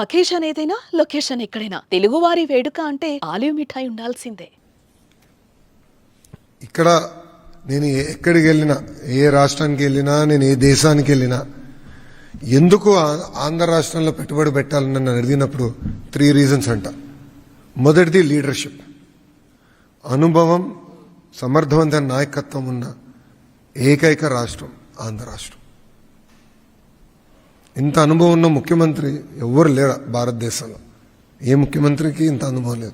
Occasion ఏదైనా location ఎక్కడైనా. తెలుగువారి వేడుక అంటే ఆలివ్ మిఠాయి ఉండాల్సిందే. ఇక్కడ నేను ఎక్కడికి వెళ్ళినా ఏ రాష్ట్రానికి వెళ్ళినా నేను ఏ దేశానికి వెళ్ళినా ఎందుకు ఆంధ్ర రాష్ట్రంలో పెట్టుబడి పెట్టాలని నన్ను అడిగినప్పుడు త్రీ రీజన్స్ అంట. మొదటిది లీడర్షిప్ అనుభవం సమర్థవంతమైన నాయకత్వం ఉన్న ఏకైక రాష్ట్రం ఆంధ్ర రాష్ట్రం. ఇంత అనుభవం ఉన్న ముఖ్యమంత్రి ఎవ్వరు లేరు భారతదేశంలో. ఏ ముఖ్యమంత్రికి ఇంత అనుభవం లేదు.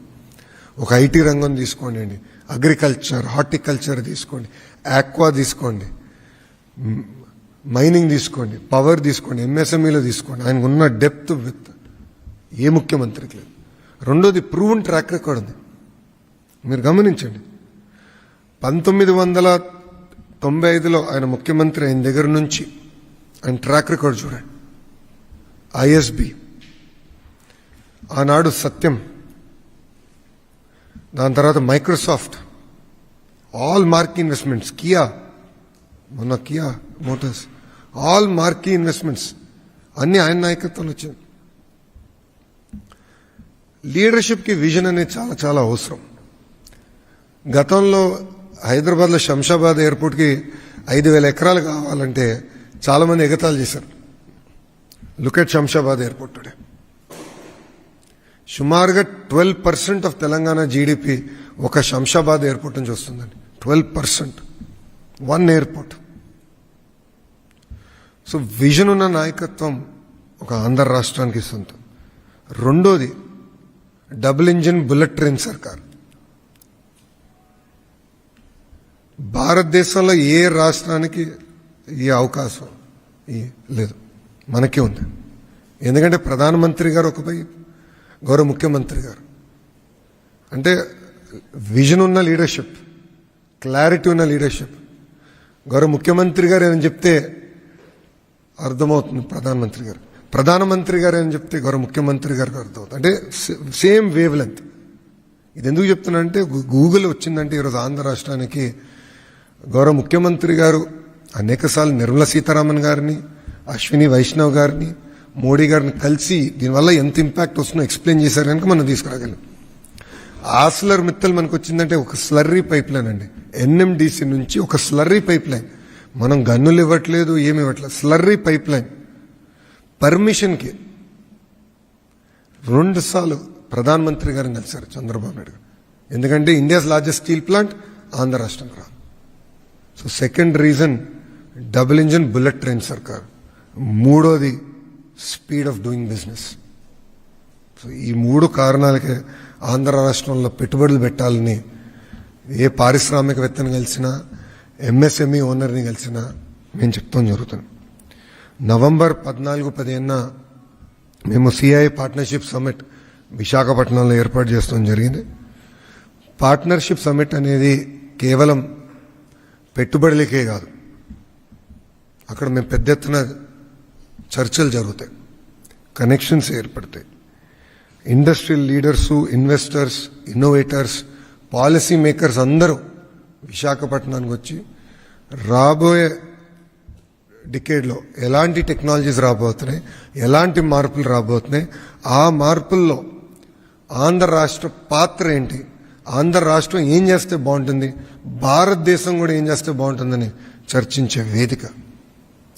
ఒక ఐటీ రంగం తీసుకోండి అగ్రికల్చర్ హార్టికల్చర్ తీసుకోండి. ఆక్వా తీసుకోండి. మైనింగ్ తీసుకోండి. పవర్ తీసుకోండి. ఎంఎస్ఎంఈలో తీసుకోండి. ఆయనకు ఉన్న డెప్త్ విత్. ఏ ముఖ్యమంత్రికి లేదు. రెండోది ప్రూవన్ ట్రాక్ రికార్డ్ ఉంది. మీరు గమనించండి. పంతొమ్మిది వందల తొంభై ఐదులో ఆయన ముఖ్యమంత్రి అయిన దగ్గర నుంచి ఆయన ట్రాక్ రికార్డ్ చూడండి. ఐఎస్బి ఆనాడు సత్యం. దాని తర్వాత Microsoft. All marquee investments. Kia. మొన్న Kia Motors. All marquee investments. అన్ని ఆయన నాయకత్వంలో వచ్చింది లీడర్షిప్కి విజన్ అనేది చాలా చాలా అవసరం. గతంలో హైదరాబాద్లో శంషాబాద్ ఎయిర్పోర్ట్కి ఐదు వేల ఎకరాలు కావాలంటే చాలామంది ఎగతాలు చేశారు. Look at Shamshabad airport today సుమారుగా twelve percent of Telangana GDP ఒక శంషాబాద్ ఎయిర్పోర్ట్ నుంచి వస్తుందండి. Twelve percent one airport so vision ఉన్న నాయకత్వం ఒక ఆంధ్ర రాష్ట్రానికి సొంతం. రెండోది డబుల్ ఇంజిన్ బుల్లెట్ ట్రైన్ సర్కార్. భారతదేశంలో ఏ రాష్ట్రానికి ఈ అవకాశం లేదు. మనకే ఉంది. ఎందుకంటే ప్రధానమంత్రి గారు ఒకపై గౌరవ ముఖ్యమంత్రి గారు. అంటే విజన్ ఉన్న లీడర్షిప్ క్లారిటీ ఉన్న లీడర్షిప్. గౌరవ ముఖ్యమంత్రి గారు ఏమని చెప్తే అర్థమవుతుంది ప్రధానమంత్రి గారు. ప్రధానమంత్రి గారు ఏమని చెప్తే గౌరవ ముఖ్యమంత్రి గారికి అర్థమవుతుంది. అంటే సేమ్ వేవ్ లెంత్ ఇది ఎందుకు చెప్తున్నా అంటే గూగుల్ వచ్చిందంటే ఈరోజు ఆంధ్ర రాష్ట్రానికి గౌరవ ముఖ్యమంత్రి గారు అనేకసార్లు నిర్మలా సీతారామన్ గారిని అశ్విని వైష్ణవ్ గారిని మోడీ గారిని కలిసి దీనివల్ల ఎంత ఇంపాక్ట్ వస్తుందో ఎక్స్ప్లెయిన్ చేశారు కనుక మనం తీసుకురాగలం. ఆస్లర్ మిత్తల్ మనకు వచ్చిందంటే ఒక స్లర్రీ పైప్ లైన్ అండి. ఎన్ఎండిసి నుంచి ఒక స్లర్రీ పైప్ లైన్ మనం గన్నులు ఇవ్వట్లేదు ఏమి ఇవ్వట్లేదు. స్లర్రీ పైప్ లైన్ పర్మిషన్కి రెండు సార్లు ప్రధానమంత్రి గారిని కలిశారు చంద్రబాబు నాయుడు గారు. ఎందుకంటే India's largest steel plant Andhra రాష్ట్రం రా so second reason double engine bullet train సర్కార్ మూడోది speed of doing business so ఈ మూడు కారణాలకే ఆంధ్ర రాష్ట్రంలో పెట్టుబడులు పెట్టాలని ఏ పారిశ్రామికవేత్తని కలిసినా ఎంఎస్ఎంఈ ఓనర్ని కలిసినా మేము చెప్తాం జరుగుతుంది. నవంబర్ పద్నాలుగు పదిహేన మేము సిఐ పార్ట్నర్షిప్ సమ్మిట్ విశాఖపట్నంలో ఏర్పాటు చేస్తాం జరిగింది. పార్ట్నర్షిప్ సమ్మిట్ అనేది కేవలం పెట్టుబడులకే కాదు. అక్కడ మేము పెద్ద ఎత్తున చర్చలు జరుగుతాయి. కనెక్షన్స్ ఏర్పడతాయి. Industrial leaders investors innovators policy makers అందరూ విశాఖపట్నానికి వచ్చి రాబోయే డికేడ్లో ఎలాంటి టెక్నాలజీస్ రాబోతున్నాయి ఎలాంటి మార్పులు రాబోతున్నాయి ఆ మార్పుల్లో ఆంధ్ర రాష్ట్ర పాత్ర ఏంటి ఆంధ్ర రాష్ట్రం ఏం చేస్తే బాగుంటుంది భారతదేశం కూడా ఏం చేస్తే బాగుంటుందని చర్చించే వేదిక.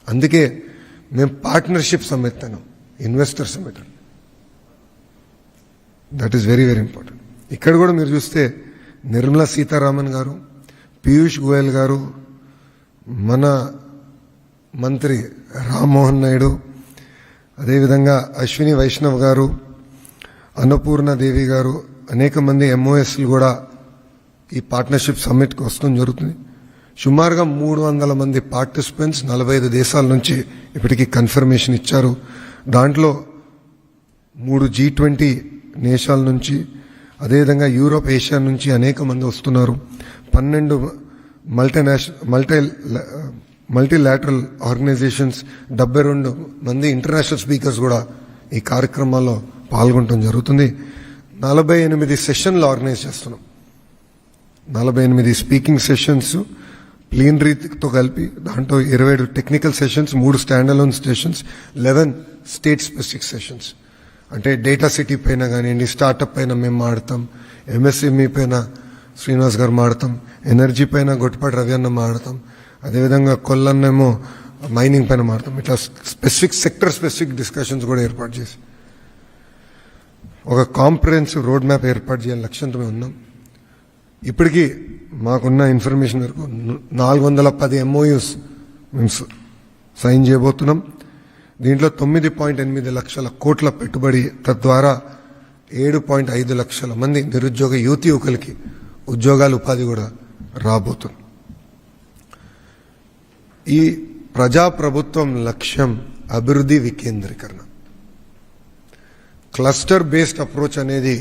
అందుకే మేము partnership సమ్మెత్తాను investor summit that is very very important ఇక్కడ కూడా మీరు చూస్తే నిర్మలా సీతారామన్ గారు పీయూష్ గోయల్ గారు మన మంత్రి రామ్మోహన్ నాయుడు అదేవిధంగా అశ్విని వైష్ణవ్ గారు అన్నపూర్ణ దేవి గారు అనేక మంది ఎంఓఎస్లు కూడా ఈ పార్ట్నర్షిప్ సమ్మిట్కి వస్తుంది జరుగుతుంది. సుమారుగా మూడు వందల మంది పార్టిసిపెంట్స్ నలభై ఐదు దేశాల నుంచి ఇప్పటికీ కన్ఫర్మేషన్ ఇచ్చారు. దాంట్లో మూడు జీ ట్వంటీ దేశాల నుంచి అదేవిధంగా యూరోప్ ఏషియా నుంచి అనేక మంది వస్తున్నారు. పన్నెండు మల్టీనేషనల్ మల్టీ మల్టీలాటరల్ ఆర్గనైజేషన్స్ డెబ్బై రెండు మంది ఇంటర్నేషనల్ స్పీకర్స్ కూడా ఈ కార్యక్రమాల్లో పాల్గొనడం జరుగుతుంది. నలభై ఎనిమిది సెషన్లు ఆర్గనైజ్ చేస్తున్నాం. నలభై ఎనిమిది స్పీకింగ్ సెషన్స్ ప్లీనరీతో కలిపి దాంట్లో ఇరవై ఏడు టెక్నికల్ సెషన్స్ మూడు stand alone sessions eleven state specific sessions అంటే డేటా సిటీ పైన కానివ్వండి స్టార్టప్ పైన మేము మాడతాం ఎంఎస్ఎంఈ పైన శ్రీనివాస్ గారు మాడతాం ఎనర్జీ పైన గొట్టపాటి రవి అన్న మాడతాం అదేవిధంగా కొల్లన్నేమో మైనింగ్ పైన మాడతాం. ఇట్లా స్పెసిఫిక్ సెక్టర్ స్పెసిఫిక్ డిస్కషన్స్ కూడా ఏర్పాటు చేసి ఒక కాంప్రహెన్సివ్ రోడ్ మ్యాప్ ఏర్పాటు చేయాలని లక్ష్యంతో మేము ఉన్నాం. ఇప్పటికీ మాకున్న ఇన్ఫర్మేషన్ వరకు నాలుగు వందల పది ఎంఓయూస్ మేము సైన్ చేయబోతున్నాం. దీంట్లో తొమ్మిది పాయింట్ ఎనిమిది లక్షల కోట్ల పెట్టుబడి తద్వారా ఏడు పాయింట్ ఐదు లక్షల మంది నిరుద్యోగ యువతి యువకులకి ఉద్యోగాలు ఉపాధి కూడా రాబోతుంది. ఈ ప్రజాప్రభుత్వం లక్ష్యం అభివృద్ధి వికేంద్రీకరణ. క్లస్టర్ బేస్డ్ అప్రోచ్ అనేది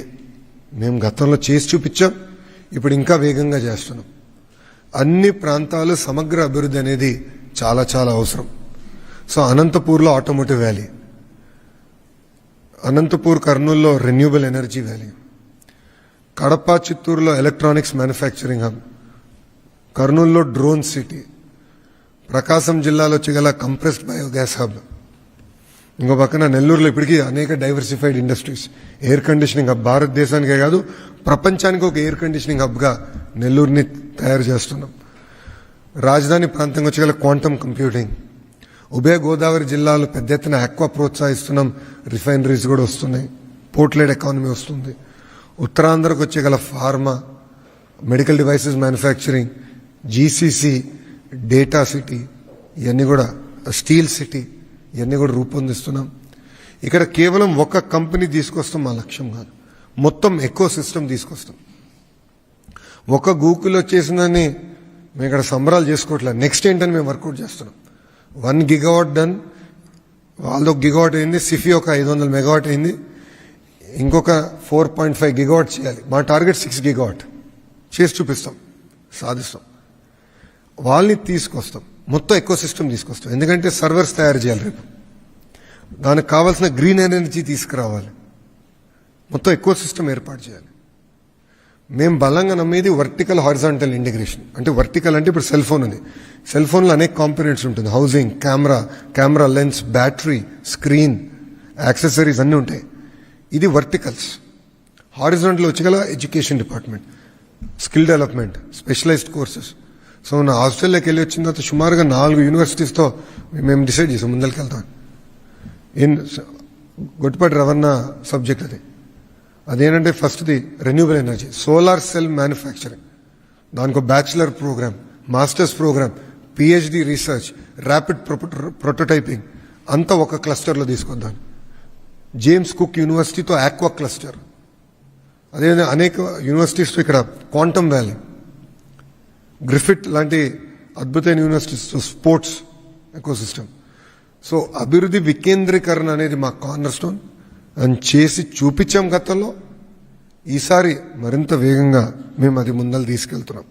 మేము గతంలో చేసి చూపించాం. ఇప్పుడు ఇంకా వేగంగా చేస్తున్నాం. అన్ని ప్రాంతాలు సమగ్ర అభివృద్ధి అనేది చాలా చాలా అవసరం. సో అనంతపూర్లో ఆటోమోటివ్ వ్యాలీ. అనంతపూర్ కర్నూల్లో రెన్యూబుల్ ఎనర్జీ వ్యాలీ. కడప చిత్తూరులో ఎలక్ట్రానిక్స్ మ్యానుఫ్యాక్చరింగ్ హబ్. కర్నూల్లో డ్రోన్ సిటీ. ప్రకాశం జిల్లాలో గల కంప్రెస్డ్ బయోగ్యాస్ హబ్. ఇంకో పక్కన నెల్లూరులో ఇప్పటికీ అనేక diversified industries air conditioning hub భారతదేశానికే కాదు ప్రపంచానికి ఒక ఎయిర్ కండిషనింగ్ హబ్గా నెల్లూరుని తయారు చేస్తున్నాం. రాజధాని ప్రాంతంగా వచ్చగల క్వాంటమ్ కంప్యూటింగ్. ఉభయ గోదావరి జిల్లాలో పెద్ద ఎత్తున ఆక్వా ప్రోత్సహిస్తున్నాం రిఫైనరీస్ కూడా వస్తున్నాయి. పోర్ట్లెడ్ ఎకానమీ వస్తుంది. ఉత్తరాంధ్రకు వచ్చే గల pharma medical devices manufacturing GCC data city ఇవన్నీ కూడా స్టీల్ సిటీ ఇవన్నీ కూడా రూపొందిస్తున్నాం. ఇక్కడ కేవలం ఒక కంపెనీ తీసుకొస్తాం మా లక్ష్యం కాదు. మొత్తం ఎక్కువ సిస్టమ్ తీసుకొస్తాం. ఒక గూగుల్ వచ్చేసిందని మేము ఇక్కడ సంబరాలు చేసుకోవట్లేదు నెక్స్ట్ ఏంటని మేము వర్కౌట్ చేస్తున్నాం. వన్ గిగావాట్ డన్ వాళ్ళు ఒక గిగావాట్ అయింది సిఫీ ఒక ఐదు వందల మెగావాట్ అయింది. ఇంకొక ఫోర్ పాయింట్ ఫైవ్ గిగావాట్ చేయాలి. మా టార్గెట్ సిక్స్ గిగావాట్ చేసి చూపిస్తాం. సాధిస్తాం. వాళ్ళని తీసుకొస్తాం. మొత్తం ఎక్కువ సిస్టమ్ తీసుకొస్తాం. ఎందుకంటే సర్వర్స్ తయారు చేయాలి రేపు. దానికి కావాల్సిన గ్రీన్ ఎనర్జీ తీసుకురావాలి. మొత్తం ఎక్కువ సిస్టమ్ ఏర్పాటు చేయాలి. మేము బలంగా నమ్మేది వర్టికల్ హారిజాంటల్ ఇంటిగ్రేషన్ అంటే వర్టికల్ అంటే ఇప్పుడు సెల్ ఫోన్ ఉంది సెల్ ఫోన్లో అనేక కాంపోనెంట్స్ ఉంటుంది. Housing camera camera lens battery screen accessories అన్నీ ఉంటాయి. ఇది వర్టికల్స్ హారిజాంటల్ వచ్చి గల education department skill development specialised courses so నా ఆస్ట్రేలియాకి వెళ్ళి వచ్చిన తర్వాత సుమారుగా నాలుగు యూనివర్సిటీస్తో మేము డిసైడ్ చేసాం. ముందరికి వెళ్తాం ఇన్ గొట్టిపాటి రవణ సబ్జెక్ట్ అది. అదేంటంటే ఫస్ట్ది renewable energy solar cell manufacturing దానికి bachelor programme masters programme PhD research rapid prototyping అంతా ఒక క్లస్టర్లో తీసుకొద్దాం జేమ్స్ కుక్ యూనివర్సిటీతో ఆక్వా క్లస్టర్ అదేవిధంగా అనేక యూనివర్సిటీస్తో ఇక్కడ క్వాంటమ్ వ్యాలీ గ్రిఫిట్ లాంటి అద్భుతమైన యూనివర్సిటీస్ స్పోర్ట్స్ ఎకోసిస్టమ్ సో అభివృద్ధి వికేంద్రీకరణ అనేది మా కార్నర్ స్టోన్ అని చేసి చూపించాం గతంలో. ఈసారి మరింత వేగంగా మేము అది ముందలు తీసుకెళ్తున్నాం.